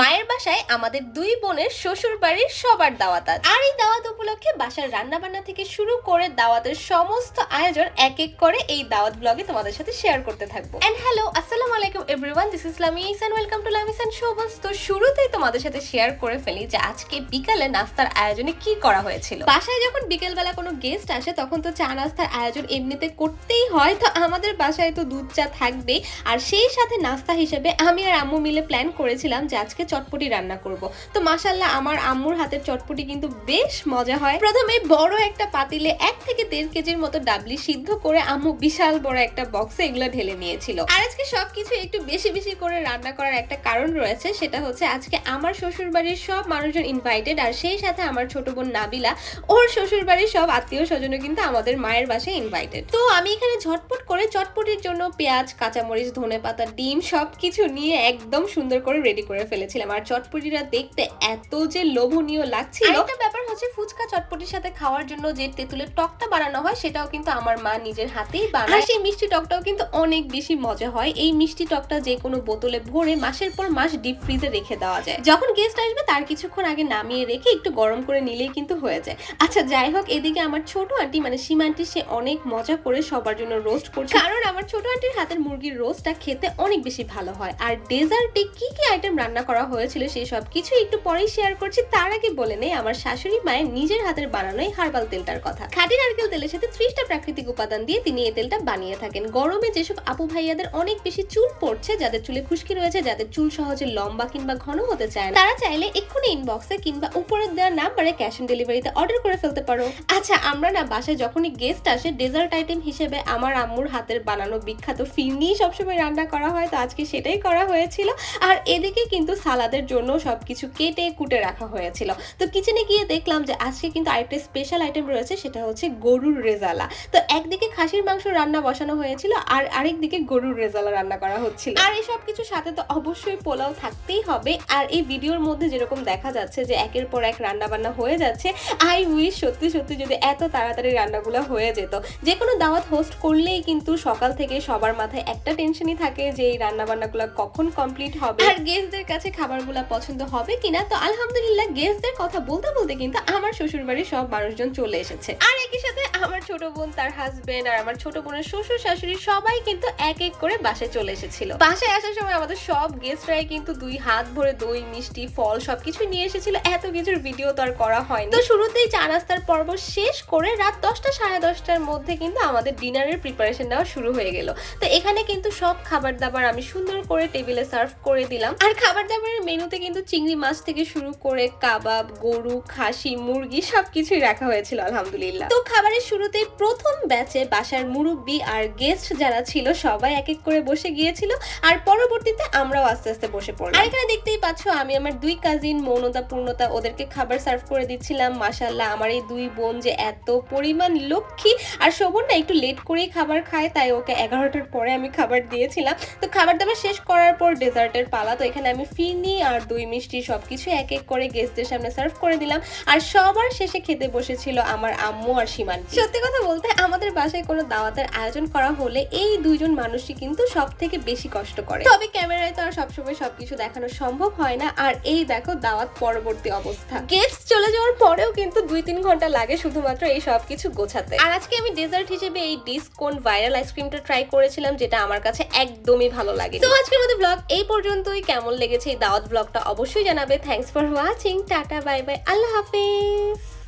মায়ের বাসায় আমাদের দুই বোনের শ্বশুর বাড়ির সবার দাওয়াত আজ। আর এই দাওয়াত উপলক্ষে বাসার রান্না বান্না থেকে শুরু করে দাওয়াতের সমস্ত আয়োজন এক এক করে এই দাওয়াত ব্লগে তোমাদের সাথে শেয়ার করতে থাকব। হ্যালো আসসালামু আলাইকুম everyone this is Lamis and welcome to Lamis and শোবাস তো শুরুতেই তোমাদের সাথে শেয়ার করে ফেলি যে আজকে বিকালে নাস্তার আয়োজনে কি করা হয়েছিল। বাসায় যখন বিকেলবেলা কোনো গেস্ট আসে, তখন তো চা নাস্তার আয়োজন এমনিতে করতেই হয়। তো আমাদের বাসায় তো দুধ চা থাকবেই। আর সেই সাথে নাস্তা হিসেবে আমি আর আম্মু মিলে প্ল্যান করেছিলাম যে আজকে চটপটি রান্না করব। তো মাসাল্লাহ আমার আম্মুর হাতের চটপটি কিন্তু বেশ মজা হয়। প্রথমে বড় একটা পাতিলে এক থেকে দেড় কেজির মতো ডাবলি সিদ্ধ করে আম্মু বিশাল বড় একটা বক্সে এগুলো ঢেলে নিয়েছিল। আর আজকে সবকিছু একটু বেশি বেশি করে রান্না করার একটা কারণ রয়েছে, সেটা হচ্ছে আজকে আমার শ্বশুর বাড়ির সব মানুষজন ইনভাইটেড আর সেই সাথে আমার ছোট বোন নাবিলা, ওর শ্বশুর বাড়ির সব আত্মীয় স্বজনও কিন্তু আমাদের মায়ের বাসায় ইনভাইটেড তো আমি এখানে ঝটপট করে চটপটির জন্য পেঁয়াজ, কাঁচামরিচ ধনে পাতা ডিম সবকিছু নিয়ে একদম সুন্দর করে রেডি করে ফেলেছিলাম আর চটপটিটা দেখতে এত যে লোভনীয় লাগছিল। একটা ব্যাপার হচ্ছে ফুচকা চটপটির সাথে খাওয়ার জন্য যে তেঁতুলের টকটা বানানো হয় সেটাও কিন্তু আমার মা নিজের হাতেই বানায়। সেই মিষ্টি টকটাও কিন্তু অনেক বেশি মজা হয়। এই মিষ্টি টকটা যে কোনো বোতলে ভরে মাসের পর মাস ডিপ ফ্রিজে রেখে দেওয়া যায়। যখন গেস্ট আসবে তার কিছুক্ষণ আগে নামিয়ে রেখে একটু গরম করে নিলেই কিন্তু হয়ে যায়। আচ্ছা যাই হোক এদিকে আমার ছোট আন্টি মানে সীমা আন্টি সে অনেক মজা করে সবার জন্য রোস্ট করছে। কারণ আমার ছোট আন্টির হাতের মুরগির রোস্টটা খেতে অনেক বেশি ভালো হয়। আর ডেজার্টে কি কি আইটেম রান্না করা হয়েছিল সেই সব কিছু একটু পরেই শেয়ার করছি। তার আগে বলে নেই, আমার শাশুড়ি মায়ের নিজের হাতের বানানো হার্বাল তেলটার কথা। খাঁটি নারকেল তেলের সাথে ত্রিশটা প্রাকৃতিক উপাদান দিয়ে তিনি এই তেলটা বানিয়ে থাকেন। গরমে যেসব আপু ভাইয়াদের অনেক বেশি চুল পড়ছে, যাদের চুলে খুশকি রয়েছে, যাদের চুল সহজে লম্বা কিংবা ঘন হতে চায় না, তারা চাইলে এক্ষুনি ইনবক্সে কিংবা উপরে দেওয়া নাম্বারে ক্যাশ অন ডেলিভারিতে অর্ডার করে ফেলতে পারো। আচ্ছা আমরা না বাসায় যখনই গেস্ট আসে ডেজার্ট আইটেম হিসেবে আমার আম্মুর হাতের বানানো বিখ্যাত ফিরনি সবসময় রান্না করা হয়, তো আজকে সেটাই করা হয়েছিল। আর এদিকে কিন্তু সালাদের জন্য সবকিছু কেটে কুটে রাখা হয়েছিল। তো কিচেনে গিয়ে দেখলাম যে আজকে কিন্তু আরেকটা স্পেশাল আইটেম রয়েছে, সেটা হচ্ছে গরুর রেজালা। তো একদিকে খাসির মাংস রান্না বসানো হয়েছিল, আর আরেকদিকে গরুর রেজালা রান্না করা হচ্ছিল। আর এই সব কিছুর সাথে তো অবশ্যই পোলাও থাকতেই হবে, আর এই ভিডিওর মধ্যে যেরকম দেখা যাচ্ছে যে একের পর এক রান্না বান্না হয়ে যাচ্ছে আই উইশ সত্যি সত্যি যদি এত তাড়াতাড়ি রান্নাগুলো হয়ে যেত। যে কোনো দাওয়াত হোস্ট করলেই কিন্তু সকাল থেকে সবার মাথায় একটা টেনশনই থাকে যে এই রান্না বান্নাগুলো কখন কমপ্লিট হবে। আর গেস্টদের কাছে খাবারগুলো পছন্দ হবে কিনা, তো আলহামদুলিল্লাহ গেস্টদের কথা বলতে বলতে কিন্তু আমার শ্বশুর বাড়ির সব মানুষজন চলে এসেছে। আর একই সাথে আমার ছোট বোন, তার হাজবেন্ড আর আমার ছোট বোনের শ্বশুর শাশুড়ি সবাই কিন্তু এক এক করে বাসায় চলে এসেছিল। বাসায় আসার সময় আমাদের সব গেস্টরাই কিন্তু দুই হাত ভরে দই, মিষ্টি, ফল সবকিছু নিয়ে এসেছিল। এত কিছুর ভিডিও তো আর করা হয়নি। তো শুরুতেই চা নাস্তার পর্ব শেষ করে রাত দশটা সাড়ে দশটার মধ্যে কিন্তু আমাদের ডিনারের প্রিপারেশন নেওয়া শুরু হয়ে গেল। তো এখানে কিন্তু সব খাবার দাবার আমি সুন্দর করে টেবিলে সার্ভ করে দিলাম। আর খাবার দাবারের মেনুতে কিন্তু চিংড়ি মাছ থেকে শুরু করে কাবাব, গরু, খাসি, মুরগি সবকিছুই রাখা হয়েছিল, আলহামদুলিল্লাহ। তো খাবারের শুরুতেই প্রথম ব্যাচে বাসার মুরব্বি আর গেস্ট যারা ছিল, সবাই এক এক করে বসে গিয়েছিল আর পরবর্তীতে আমরাও আস্তে আস্তে বসে পড়লাম। আর এখানে দেখতেই পাচ্ছ, আমি আমার দুই কাজিন মৌনতা, পূর্ণতা, ওদেরকে খাবার সার্ভ করে দিচ্ছিলাম। মাসাল্লাহ আমার এই দুই বোন যে এত পরিমাণ লক্ষ্মী আর শোভন না একটু লেট করেই খাবার খায়, তাই ওকে এগারোটার পরে আমি খাবার দিয়েছিলাম। তো খাবার দাবার শেষ করার পর ডেজার্টের পালা, তো এখানে আমি ফিরনি আর দই মিষ্টি সবকিছু এক এক করে গেস্টদের সামনে সার্ভ করে দিলাম। আর সবার শেষে খেতে বসেছিল আমার আম্মু আর সীমান। সত্যি কথা বলতে আমাদের বাসায় কোনো দাওয়াতের আয়োজন করা হলে এই দুইজন মানুষই কিন্তু সব থেকে বেশি কষ্ট করে। তবে ক্যামেরায় তো আর সবসময় সবকিছু দেখানো সম্ভব হয় না। আর এই দেখো দাওয়াত পরবর্তী অবস্থা। গেস্ট চলে যাওয়ার পরেও কিন্তু দুই তিন ঘণ্টা লাগে শুধুমাত্র এই সব কিছু গোছাতে। আর আজকে আমি ডেজার্ট হিসেবে এই ডিসকোন ভাইরাল আইসক্রিমটা ট্রাই করেছিলাম, যেটা আমার কাছে একদমই ভালো লাগে তো আজকের মধ্যে ব্লগ এই পর্যন্তই। কেমন লেগেছে এই দাওয়াত ব্লগটা অবশ্যই জানাবে। Thanks for watching tata bye bye Allah Hafiz.